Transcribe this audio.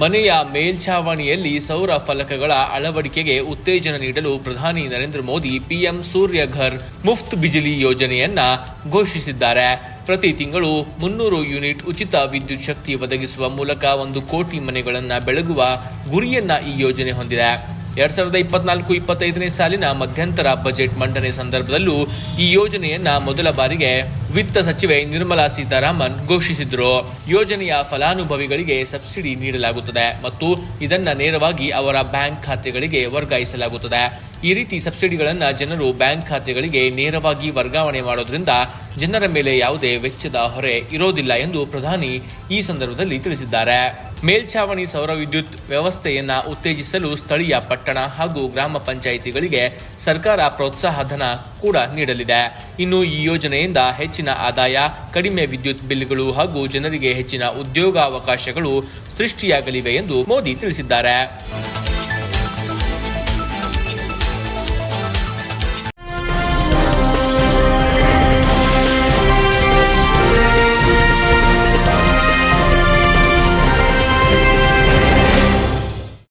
ಮನೆಯ ಮೇಲ್ಛಾವಣಿಯಲ್ಲಿ ಸೌರ ಫಲಕಗಳ ಅಳವಡಿಕೆಗೆ ಉತ್ತೇಜನ ನೀಡಲು ಪ್ರಧಾನಿ ನರೇಂದ್ರ ಮೋದಿ ಪಿಎಂ ಸೂರ್ಯ ಘರ್ ಮುಫ್ತ್ ಬಿಜಿಲಿ ಯೋಜನೆಯನ್ನ ಘೋಷಿಸಿದ್ದಾರೆ. ಪ್ರತಿ ತಿಂಗಳು ಮುನ್ನೂರು ಯೂನಿಟ್ ಉಚಿತ ವಿದ್ಯುತ್ ಶಕ್ತಿ ಒದಗಿಸುವ ಮೂಲಕ ಒಂದು ಕೋಟಿ ಮನೆಗಳನ್ನು ಬೆಳಗುವ ಗುರಿಯನ್ನ ಈ ಯೋಜನೆ ಹೊಂದಿದೆ. ಎರಡ್ ಸಾವಿರದ ಇಪ್ಪತ್ನಾಲ್ಕು ಇಪ್ಪತ್ತೈದನೇ ಸಾಲಿನ ಮಧ್ಯಂತರ ಬಜೆಟ್ ಮಂಡನೆ ಸಂದರ್ಭದಲ್ಲೂ ಈ ಯೋಜನೆಯನ್ನ ಮೊದಲ ಬಾರಿಗೆ ವಿತ್ತ ಸಚಿವೆ ನಿರ್ಮಲಾ ಸೀತಾರಾಮನ್ ಘೋಷಿಸಿದ್ರು. ಯೋಜನೆಯ ಫಲಾನುಭವಿಗಳಿಗೆ ಸಬ್ಸಿಡಿ ನೀಡಲಾಗುತ್ತದೆ ಮತ್ತು ಇದನ್ನ ನೇರವಾಗಿ ಅವರ ಬ್ಯಾಂಕ್ ಖಾತೆಗಳಿಗೆ ವರ್ಗಾಯಿಸಲಾಗುತ್ತದೆ. ಈ ರೀತಿ ಸಬ್ಸಿಡಿಗಳನ್ನ ಜನರು ಬ್ಯಾಂಕ್ ಖಾತೆಗಳಿಗೆ ನೇರವಾಗಿ ವರ್ಗಾವಣೆ ಮಾಡೋದ್ರಿಂದ ಜನರ ಮೇಲೆ ಯಾವುದೇ ವೆಚ್ಚದ ಹೊರೆ ಇರೋದಿಲ್ಲ ಎಂದು ಪ್ರಧಾನಿ ಈ ಸಂದರ್ಭದಲ್ಲಿ ತಿಳಿಸಿದ್ದಾರೆ. ಮೇಲ್ಛಾವಣಿ ಸೌರ ವಿದ್ಯುತ್ ವ್ಯವಸ್ಥೆಯನ್ನು ಉತ್ತೇಜಿಸಲು ಸ್ಥಳೀಯ ಪಟ್ಟಣ ಹಾಗೂ ಗ್ರಾಮ ಪಂಚಾಯಿತಿಗಳಿಗೆ ಸರ್ಕಾರ ಪ್ರೋತ್ಸಾಹಧನ ಕೂಡ ನೀಡಲಿದೆ. ಇನ್ನು ಈ ಯೋಜನೆಯಿಂದ ಹೆಚ್ಚಿನ ಆದಾಯ, ಕಡಿಮೆ ವಿದ್ಯುತ್ ಬಿಲ್ಗಳು ಹಾಗೂ ಜನರಿಗೆ ಹೆಚ್ಚಿನ ಉದ್ಯೋಗಾವಕಾಶಗಳು ಸೃಷ್ಟಿಯಾಗಲಿವೆ ಎಂದು ಮೋದಿ ತಿಳಿಸಿದ್ದಾರೆ.